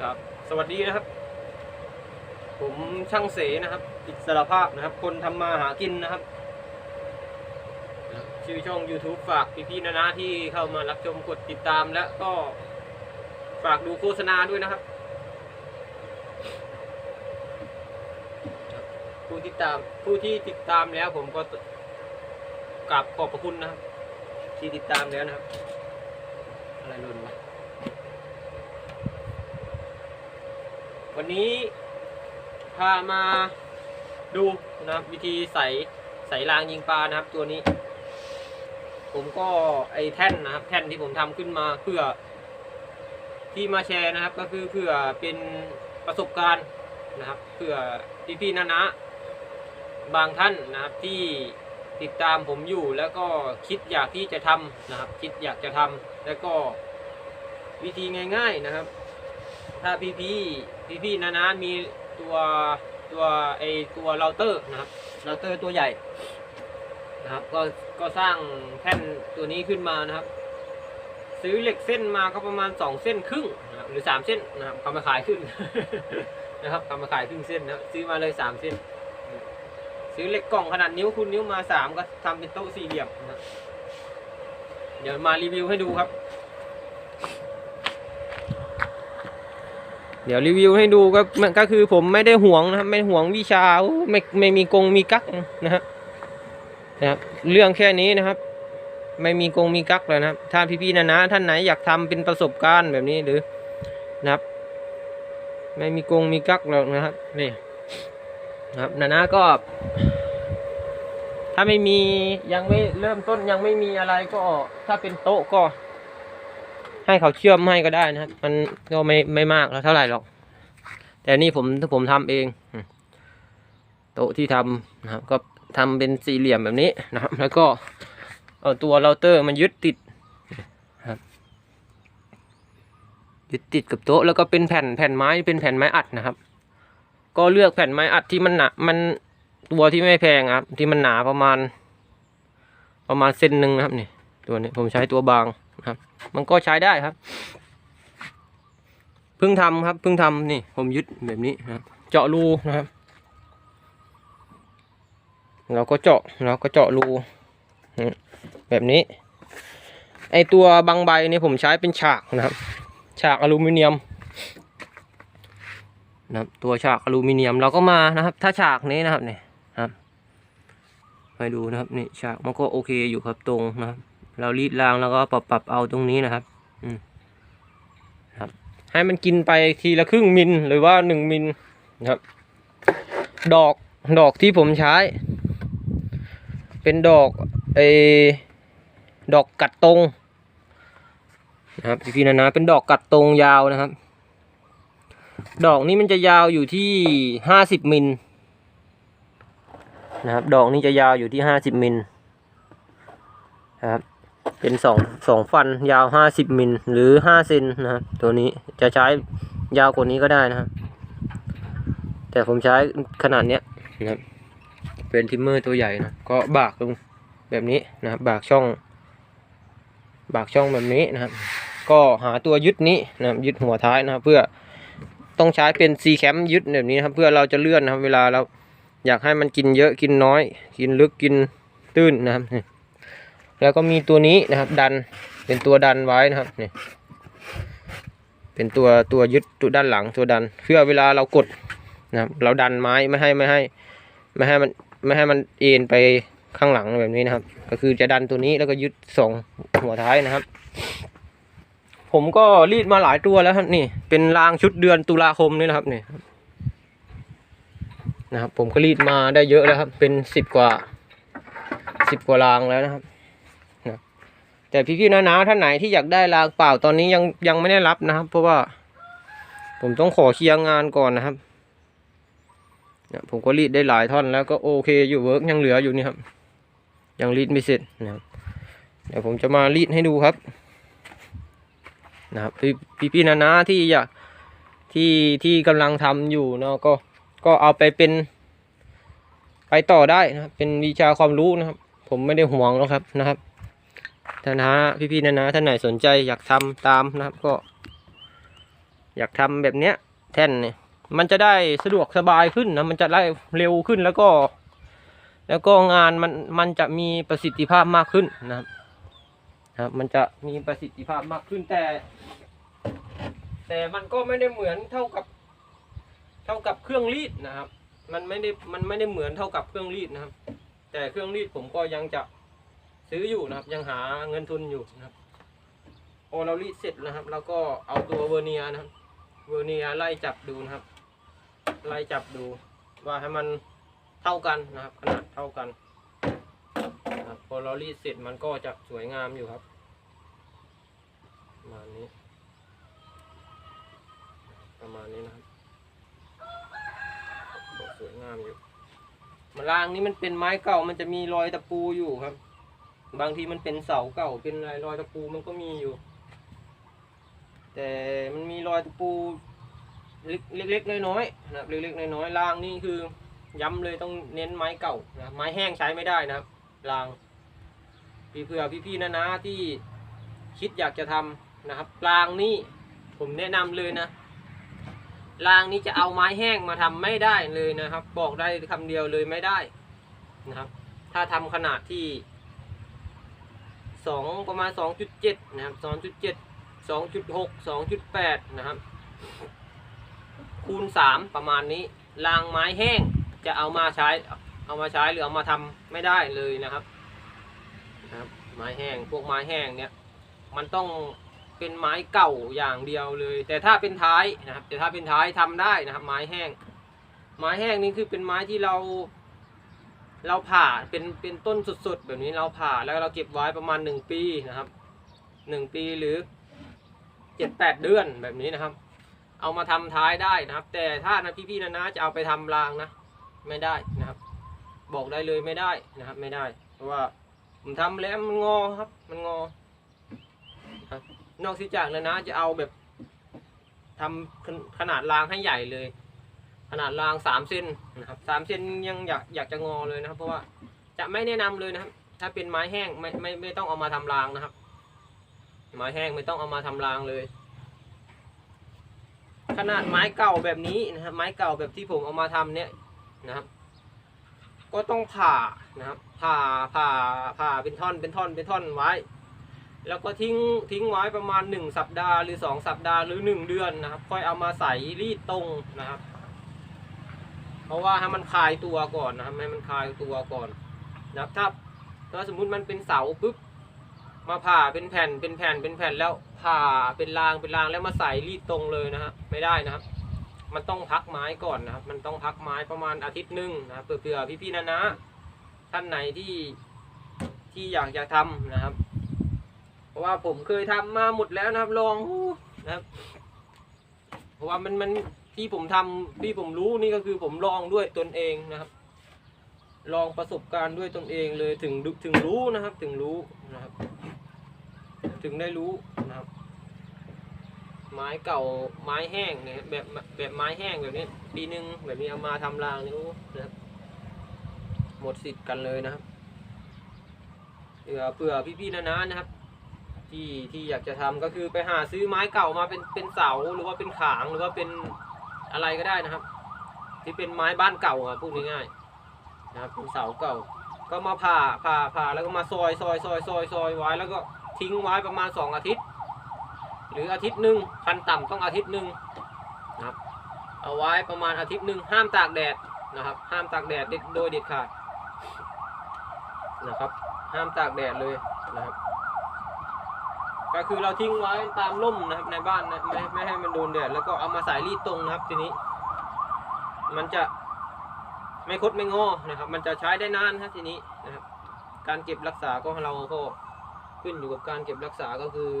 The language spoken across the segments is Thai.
ครับ สวัสดีนะครับ ผมช่างเสนะครับ อิสระภาพนะครับ คนทำมาหากินนะครับ ชื่อช่อง YouTube ฝากพี่ๆนะนะที่เข้ามารับชมกดติดตามและก็ฝากดูโฆษณาด้วยนะครับผู้ติดตามผู้ที่ติดตามแล้วผมก็กราบขอบพระคุณนะครับ ที่ติดตามแล้วนะครับ อะไรหล่นวะวันนี้พามาดูนะครับวิธีใส่ใส่รางยิงปลานะครับ ตัวนี้ ผมก็ไอแท่นนะครับ แท่นที่ผมทำขึ้นมาเพื่อที่มาแชร์นะครับ ก็คือเพื่อเป็นประสบการณ์นะครับ เพื่อพี่ๆนะนะบางท่านนะครับที่ติดตามผมอยู่แล้วก็คิดอยากที่จะทำนะครับ คิดอยากจะทำ แล้วก็วิธีง่าย ๆนะครับ ถ้าพี่ๆพี่ๆนะนะมีตัวตัวไอตัวเราเตอร์นะครับเราเตอร์ตัวใหญ่นะครับ ก็ก็สร้างแท่นตัวนี้ขึ้นมานะครับ ซื้อเหล็กเส้นมาก็ประมาณสองเส้นครึ่งนะครับหรือสามเส้นนะครับเขามาขายครึ่งนะครับเขามาขายครึ่งเส้นนะซื้อมาเลยสามเส้น ซื้อเหล็กกล่องขนาดนิ้วคุณนิ้วมาสามก็ทำเป็นโต๊ะสี่เหลี่ยมนะครับ เดี๋ยวมารีวิวให้ดูครับ เดี๋ยวรีวิวให้ดูก็ก็คือผมไม่ได้ห่วงนะครับไม่ห่วงวิชาไม่ไม่มีกงมีกักนะฮะนะครับเรื่องแค่นี้นะครับ ไม่มีกงมีกักเลยนะครับ ถ้าพี่ๆนะนะท่านไหนอยากทำเป็นประสบการณ์แบบนี้หรือนะครับ ไม่มีกงมีกักหรอกนะครับนี่นะครับนะนะก็ ถ้าไม่มียังไม่เริ่มต้นยังไม่มีอะไรก็ถ้าเป็นโต๊ะก็ ให้เขาเชื่อมให้ก็ได้นะครับ มันก็ไม่ไม่มากแล้วเท่าไหร่หรอก แต่นี่ผมผมทำเองโต๊ะที่ทำนะครับ ก็ทำเป็นสี่เหลี่ยมแบบนี้นะครับ แล้วก็เอาตัวเราเตอร์มันยึดติดนะครับยึดติดกับโต๊ะแล้วก็เป็นแผ่นแผ่นไม้เป็นแผ่นไม้อัดนะครับ ก็เลือกแผ่นไม้อัดที่มันหนามัน ตัวที่ไม่แพงครับ ที่มันหนาประมาณ ประมาณเซนหนึ่งนะครับนี่ตัวนี้ผมใช้ตัวบางนะครับ มันก็ใช้ได้ครับเพิ่งทำครับเพิ่งทำนี่ ผมยึดแบบนี้นะครับ เจาะรูนะครับ เราก็เจาะเราก็เจาะรูแบบนี้ ไอตัวบางใบนี่ผมใช้เป็นฉากนะครับ ฉากอลูมิเนียมนะครับตัวฉากอลูมิเนียมเราก็มานะครับ ถ้าฉากนี้นะครับเนี่ย ครับไปดูนะครับนี่ฉากมันก็โอเคอยู่ครับตรงนะครับ เรารีดรางแล้วก็ปรับปรับเอาตรงนี้นะครับ อืมครับ ให้มันกินไปทีละครึ่งมิลหรือว่าหนึ่งมิลนะครับ ดอกดอกที่ผมใช้ เป็นดอกไอดอกกัดตรงนะครับพี่นะนะเป็นดอกกัดตรงยาวนะครับ ดอกนี้มันจะยาวอยู่ที่ห้าสิบมิล นะครับ ดอกนี้จะยาวอยู่ที่ห้าสิบมิลนะครับ เป็นสองสองฟันยาวห้าสิบมิลหรือห้าเซนนะครับ ตัวนี้จะใช้ยาวกว่านี้ก็ได้นะครับ แต่ผมใช้ขนาดเนี้ยนะครับ เป็นทิมเมอร์ตัวใหญ่นะ ก็บากลงแบบนี้นะครับ บากช่อง บากช่องแบบนี้นะครับ ก็หาตัวยึดนี้นะครับยึดหัวท้ายนะครับ เพื่อต้องใช้เป็นซีแคมยึดแบบนี้นะครับ เพื่อเราจะเลื่อนนะครับ เวลาเรา อยากให้มันกินเยอะกินน้อย กินลึกกินตื้นนะครับ แล้วก็มีตัวนี้นะครับ ดันเป็นตัวดันไว้นะครับนี่เป็นตัวตัวยึดตัวด้านหลังตัวดัน เพื่อเวลาเรากดนะครับ เราดันไม้ไม่ให้ไม่ให้ ไม่ให้มันไม่ให้มันเอ็นไปข้างหลังแบบนี้นะครับ ก็คือจะดันตัวนี้แล้วก็ยึดสองหัวท้ายนะครับ ผมก็รีดมาหลายตัวแล้วครับนี่ เป็นรางชุดเดือนตุลาคมนี่นะครับนี่ นะครับ ผมก็รีดมาได้เยอะแล้วครับ เป็นสิบกว่าสิบกว่ารางแล้วนะครับนะแต่พี่ๆนะนะท่านไหนที่อยากได้รางเปล่าตอนนี้ยังยังไม่ได้รับนะครับ เพราะว่า ผมต้องขอเคลียร์งานก่อนนะครับเนี่ยผมก็รีดได้หลายท่อนแล้วก็โอเคอยู่เวิร์กยังเหลืออยู่นี่ครับ ยังรีดไม่เสร็จนะครับเดี๋ยวผมจะมารีดให้ดูครับ นะครับพี่พี่ๆนานาที่อยากที่ที่กำลังทำอยู่เนาะก็ ก็เอาไปเป็น ไปต่อได้นะครับ เป็นวิชาความรู้นะครับ ผมไม่ได้ห่วงแล้วครับนะครับท่านนะพี่ๆนะนะท่านไหนสนใจอยากทำตามนะครับก็ อยากทำแบบเนี้ย แท่นเนี่ยมันจะได้สะดวกสบายขึ้นนะมันจะได้เร็วขึ้นแล้วก็ แล้วก็งานมันมันจะมีประสิทธิภาพมากขึ้นนะครับนะครับ มันจะมีประสิทธิภาพมากขึ้นแต่ แต่มันก็ไม่ได้เหมือนเท่ากับ เท่ากับเครื่องรีดนะครับ มันไม่ได้มันไม่ได้เหมือนเท่ากับเครื่องรีดนะครับ แต่เครื่องรีดผมก็ยังจะซื้ออยู่นะครับ ยังหาเงินทุนอยู่นะครับพอเรารีดเสร็จนะครับเราก็เอาตัวเวอร์เนียนะครับ เวอร์เนียไล่จับดูนะครับ ไล่จับดู ว่าให้มันเท่ากันนะครับ ขนาดเท่ากันนะครับพอเรารีดเสร็จมันก็จะสวยงามอยู่ครับประมาณนี้ ประมาณนี้นะครับ งามอยู่มารางนี้มันเป็นไม้เก่ามันจะมีรอยตะปูอยู่ครับ บางทีมันเป็นเสาเก่าเป็นอะไรรอยตะปูมันก็มีอยู่ แต่มันมีรอยตะปูเล็กๆน้อยๆนะครับเล็กๆน้อยๆรางนี่คือย้ำเลยต้องเน้นไม้เก่านะไม้แห้งใช้ไม่ได้นะครับรางพี่เผื่อพี่ๆนะนะที่คิดอยากจะทำนะครับรางนี่ผมแนะนำเลยนะ รางนี้จะเอาไม้แห้งมาทำไม่ได้เลยนะครับ บอกได้คำเดียวเลยไม่ได้นะครับ ถ้าทำขนาดที่สองประมาณสองจุดเจ็ดนะครับสองจุดเจ็ดสองจุดหกสองจุดแปดนะครับคูณสามประมาณนี้รางไม้แห้งจะเอามาใช้เอามาใช้หรือเอามาทำไม่ได้เลยนะครับนะครับ ไม้แห้งพวกไม้แห้งเนี่ยมันต้อง เป็นไม้เก่าอย่างเดียวเลย แต่ถ้าเป็นท้ายนะครับ แต่ถ้าเป็นท้ายทำได้นะครับ ไม้แห้ง ไม้แห้งนี่คือเป็นไม้ที่เรา เราผ่าเป็นเป็นต้นสุดๆ แบบนี้เราผ่าแล้วเราเก็บไว้ประมาณหนึ่งปีนะครับหนึ่งปีหรือเจ็ดแปดเดือนแบบนี้นะครับ เอามาทำท้ายได้นะครับ แต่ถ้านะพี่ๆนะนะจะเอาไปทำรางนะไม่ได้นะครับ บอกได้เลยไม่ได้นะครับ ไม่ได้ เพราะว่าผมทำแล้วมันงอครับ มันงอ นอกจากนั้นนะจะเอาแบบทำขนขนาดรางให้ใหญ่เลย ขนาดรางสามเซนนะครับสามเซนยังอยากอยากจะงอเลยนะครับ เพราะว่าจะไม่แนะนำเลยนะครับ ถ้าเป็นไม้แห้งไม่ไม่ไม่ต้องเอามาทำรางนะครับ ไม้แห้งไม่ต้องเอามาทำรางเลย ขนาดไม้เก่าแบบนี้นะครับ ไม้เก่าแบบที่ผมเอามาทำเนี่ยนะครับ ก็ต้องผ่านะครับ ผ่าผ่าผ่าเป็นท่อนเป็นท่อนเป็นท่อนไว้ แล้วก็ทิ้งทิ้งไว้ประมาณ 1 สัปดาห์หรือ 2 สัปดาห์หรือ 1 เดือนนะครับ ค่อยเอามาใส่รีดตรงนะครับ เพราะว่าให้มันคลายตัวก่อนนะครับให้มันคลายตัวก่อนนะครับถ้าถ้าสมมุติมันเป็นเสาปุ๊บมาผ่าเป็นแผ่นเป็นแผ่นเป็นแผ่นแล้วผ่าเป็นรางเป็นรางแล้วมาใส่รีดตรงเลยนะฮะไม่ได้นะครับ มันต้องพักไม้ก่อนนะครับ มันต้องพักไม้ประมาณอาทิตย์หนึ่งนะเผื่อพี่ๆนะนะท่านไหนที่ที่อยากจะทำนะครับ ราะว่าผมเคยทำมาหมดแล้วนะครับลองนะครับ เพราะว่ามันมันที่ผมทำที่ผมรู้นี่ก็คือผมลองด้วยตนเองนะครับ ลองประสบการณ์ด้วยตนเองเลยถึงถึงรู้นะครับ ถึงรู้นะครับ ถึงได้รู้นะครับ ไม้เก่าไม้แห้งเนี่ยแบบแบบไม้แห้งแบบนี้ ปีหนึ่งแบบนี้เอามาทำรางนี่โอ้นะครับหมดสิทธิ์กันเลยนะครับเผื่อเผื่อพี่ๆนะนะนะครับ ที่ที่อยากจะทำก็คือไปหาซื้อไม้เก่ามาเป็นเป็นเสาหรือว่าเป็นขางหรือว่าเป็นอะไรก็ได้นะครับ ที่เป็นไม้บ้านเก่าอะพูดง่ายๆนะครับเป็นเสาเก่า ก็มาผ่าผ่าผ่าแล้วก็มาซอยซอยซอยซอยซอยไว้แล้วก็ทิ้งไว้ประมาณสองอาทิตย์ หรืออาทิตย์หนึ่งคันต่ำต้องอาทิตย์หนึ่งนะครับเอาไว้ประมาณอาทิตย์หนึ่งห้ามตากแดดนะครับ ห้ามตากแดดโดยเด็ดขาดนะครับ ห้ามตากแดดเลยนะครับ ก็คือเราทิ้งไว้ตามร่มนะครับในบ้านนะไม่ไม่ให้มันโดนแดดแล้วก็เอามาใส่รีดตรงนะครับ ทีนี้ มันจะไม่คดไม่งอนะครับ มันจะใช้ได้นานครับทีนี้นะครับ การเก็บรักษาก็เราก็ขึ้นอยู่กับการเก็บรักษาก็คือ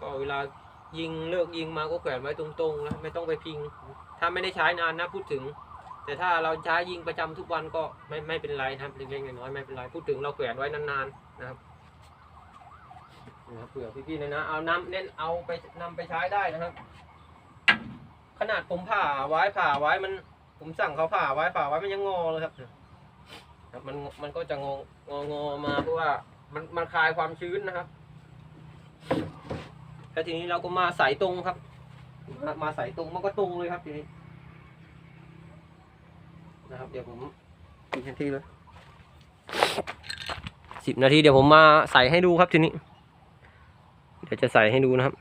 ก็เวลายิงเลิกยิงมาก็แขวนไว้ตรงๆนะไม่ต้องไปพิง ถ้าไม่ได้ใช้นานนะพูดถึง แต่ถ้าเราใช้ยิงประจำทุกวันก็ไม่ไม่เป็นไรนะครับเล็กๆน้อยๆไม่เป็นไรพูดถึงเราแขวนไว้นานๆนะครับ นะครับเผื่อพี่ๆนะนะ เอานำเน้นเอาไปนำไปใช้ได้นะครับ ขนาดผมผ่าไว้ผ่าไว้มัน ผมสั่งเขาผ่าไว้ผ่าไว้มันยังงอเลยครับครับมันมันก็จะงององอมาเพราะว่ามันมันคลายความชื้นนะครับแล้วทีนี้เราก็มาใส่ตรงครับมามาใส่ตรงมันก็ตรงเลยครับทีนี้นะครับ เดี๋ยวผมสิบนาทีเลยสิบนาทีเดี๋ยวผมมาใส่ให้ดูครับทีนี้ เดี๋ยวจะใส่ให้ดูนะครับ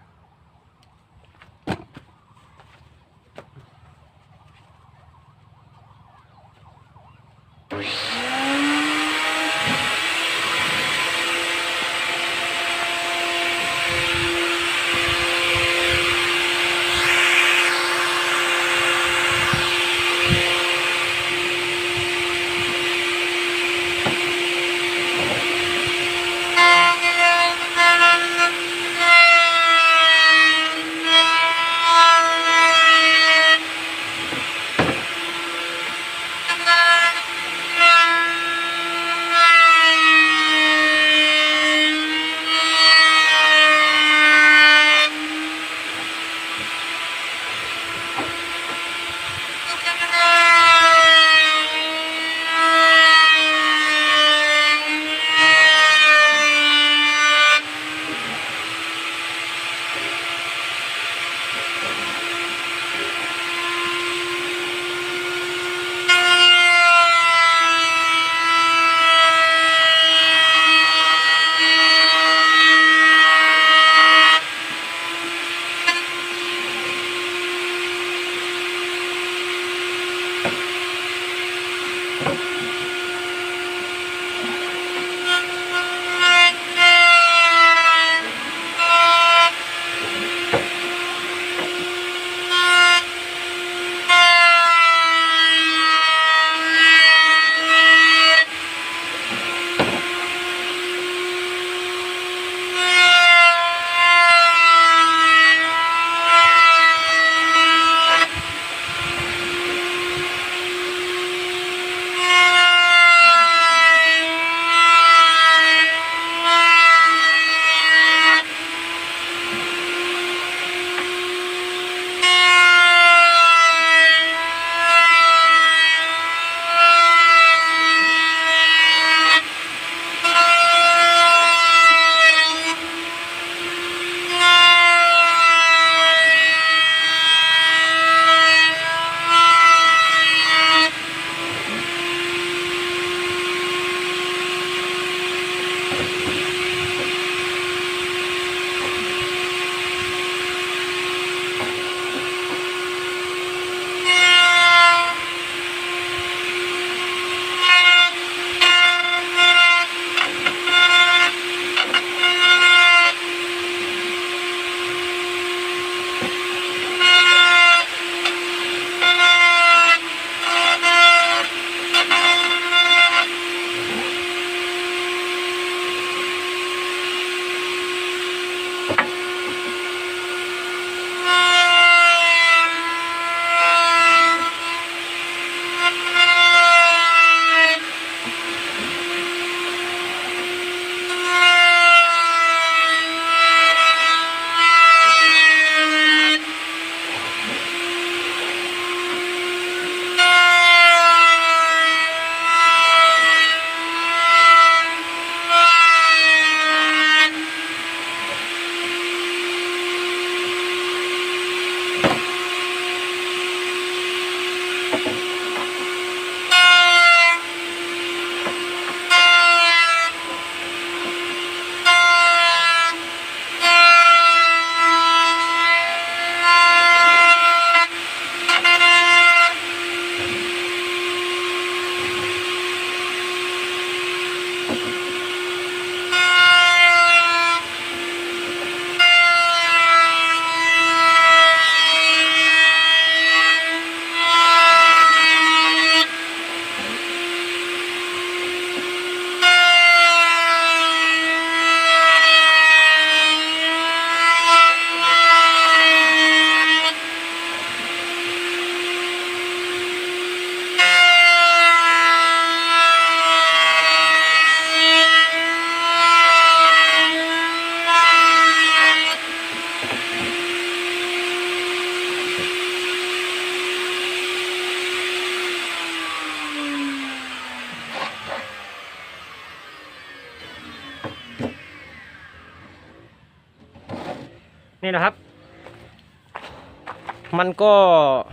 ก็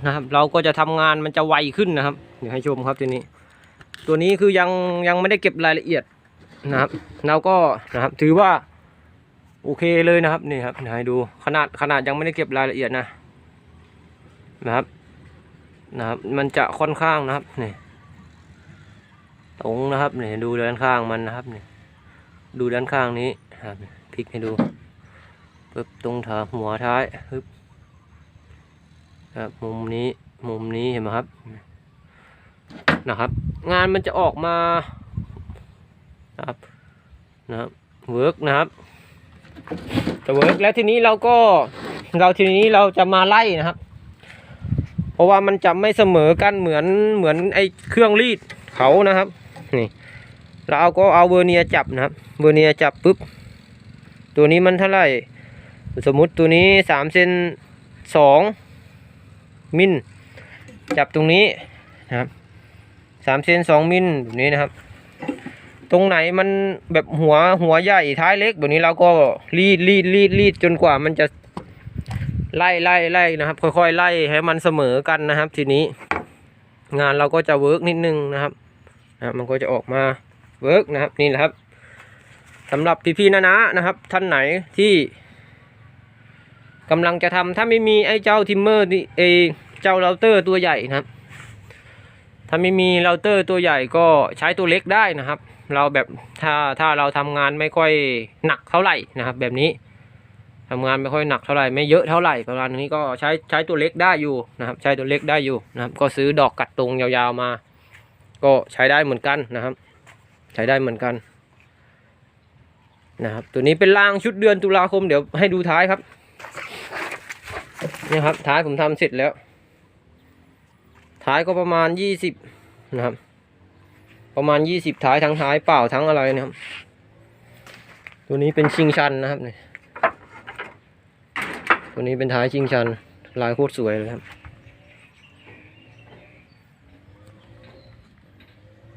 นะครับ เราก็จะทำงานมันจะไวขึ้นนะครับเดี๋ยวให้ชมครับทีนี้ ตัวนี้คือยังยังไม่ได้เก็บรายละเอียดนะครับเราก็นะครับถือว่าโอเคเลยนะครับนี่ครับให้ดูขนาดขนาดยังไม่ได้เก็บรายละเอียดนะนะครับนะครับ มันจะค่อนข้างนะครับนี่ตรงนะครับนี่ดูด้านข้างมันนะครับนี่ดูด้านข้างนี้ครับพลิกให้ดูปึ๊บตรงถาหัวท้ายปึ๊บ ครับมุมนี้มุมนี้เห็นไหมครับนะครับ งานมันจะออกมานะครับนะครับเวิร์กนะครับจะเวิร์กแล้วทีนี้เราก็เราทีนี้เราจะมาไล่นะครับ เพราะว่ามันจะไม่เสมอกันเหมือนเหมือนไอ้เครื่องรีดเขานะครับนี่เราเอาก็เอาเวอร์เนียจับนะครับ เวอร์เนียจับปุ๊บตัวนี้มันเท่าไหร่สมมุติตัวนี้สามเซนสอง มิลจับตรงนี้นะครับสามเซนสองมิลแบบนี้นะครับ ตรงไหนมันแบบหัวหัวใหญ่ท้ายเล็กแบบนี้เราก็รีดรีดรีดรีดจนกว่ามันจะไล่ไล่ไล่นะครับ ค่อยๆไล่ให้มันเสมอกันนะครับ ทีนี้ งานเราก็จะเวิร์กนิดนึงนะครับนะมันก็จะออกมาเวิร์กนะครับนี่แหละครับสำหรับพี่ๆนะนะนะครับ ท่านไหนที่ กำลังจะทำถ้าไม่มีไอ้เจ้าทิมเมอร์นี่ไอ้เจ้าเราเตอร์ตัวใหญ่นะครับ ถ้าไม่มีเราเตอร์ตัวใหญ่ก็ใช้ตัวเล็กได้นะครับ เราแบบถ้าถ้าเราทำงานไม่ค่อยหนักเท่าไหร่นะครับ แบบนี้ทำงานไม่ค่อยหนักเท่าไหร่ไม่เยอะเท่าไหร่ประมาณนี้ก็ใช้ใช้ตัวเล็กได้อยู่นะครับ ใช้ตัวเล็กได้อยู่นะครับ ก็ซื้อดอกกัดตรงยาวๆมา ก็ใช้ได้เหมือนกันนะครับ ใช้ได้เหมือนกันนะครับตัวนี้เป็นรางชุดเดือนตุลาคมเดี๋ยวให้ดูท้ายครับ นี่ครับท้ายผมทำเสร็จแล้ว ท้ายก็ประมาณยี่สิบนะครับ ประมาณยี่สิบท้ายทั้งท้ายเปล่าทั้งอะไรนะครับ ตัวนี้เป็นชิงชันนะครับเนี่ยตัวนี้เป็นท้ายชิงชัน ลายโคตรสวยเลยครับ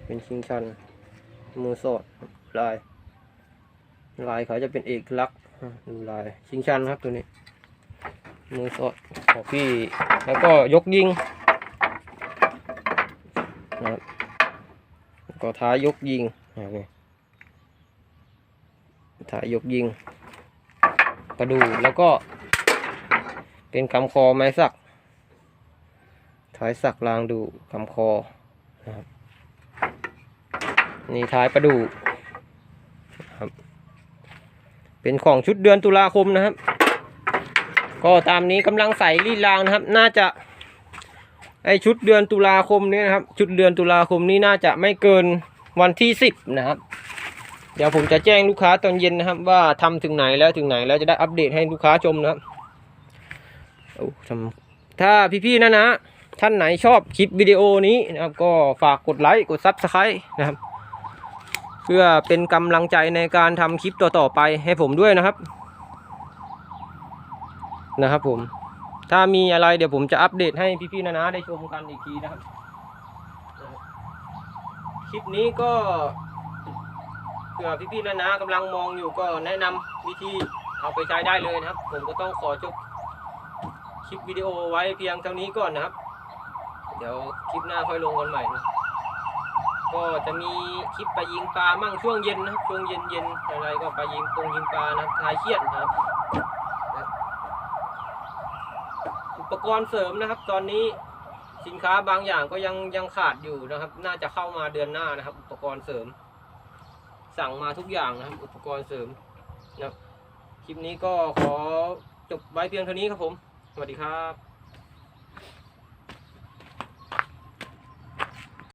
เป็นชิงชัน มือสอดลาย ลายเขาจะเป็นเอกลักษณ์ดูลายชิงชันครับตัวนี้ มือสอดของพี่ แล้วก็ยกยิงนะครับก็ท้ายยกยิงนะครับท้ายยกยิงกระดูแล้วก็เป็นคำคอไม้สัก ท้ายสักรางดูคำคอนะครับนี่ท้ายประดูครับเป็นของชุดเดือนตุลาคมนะครับ ก็ตามนี้กำลังใส่รีดรางนะครับ น่าจะไอชุดเดือนตุลาคมนี้นะครับ ชุดเดือนตุลาคมนี้น่าจะไม่เกินวันที่สิบนะครับ เดี๋ยวผมจะแจ้งลูกค้าตอนเย็นนะครับ ว่าทำถึงไหนแล้วถึงไหนแล้วจะได้อัปเดตให้ลูกค้าชมนะครับถ้าพี่ๆนะนะท่านไหนชอบคลิปวิดีโอนี้นะครับ ก็ฝากกดไลค์กดซับสไครต์นะครับ เพื่อเป็นกำลังใจในการทำคลิปต่อๆไปให้ผมด้วยนะครับ นะครับผม ถ้ามีอะไรเดี๋ยวผมจะอัปเดตให้พี่ๆนะนะได้ชมกันอีกทีนะครับ คลิปนี้ก็เผื่อพี่ๆนะนะกำลังมองอยู่ก็แนะนำวิธีเอาไปใช้ได้เลยนะครับ ผมก็ต้องขอจบคลิปวิดีโอไว้เพียงเท่านี้ก่อนนะครับ เดี๋ยวคลิปหน้าค่อยลงกันใหม่นะก็จะมีคลิปไปยิงปลามั่งช่วงเย็นนะครับช่วงเย็นเย็นๆอะไรก็ไปยิงตรงยิงปลานะคลายเครียดนะครับ อุป กรณ์เสริมนะครับ ตอนนี้สินค้าบางอย่างก็ยังยังขาดอยู่นะครับ น่าจะเข้ามาเดือนหน้านะครับ อุปกรณ์เสริม สั่งมาทุกอย่างนะครับ อุปกรณ์เสริมนะครับคลิปนี้ก็ขอจบไว้เพียงเท่านี้ครับผม สวัสดีครับ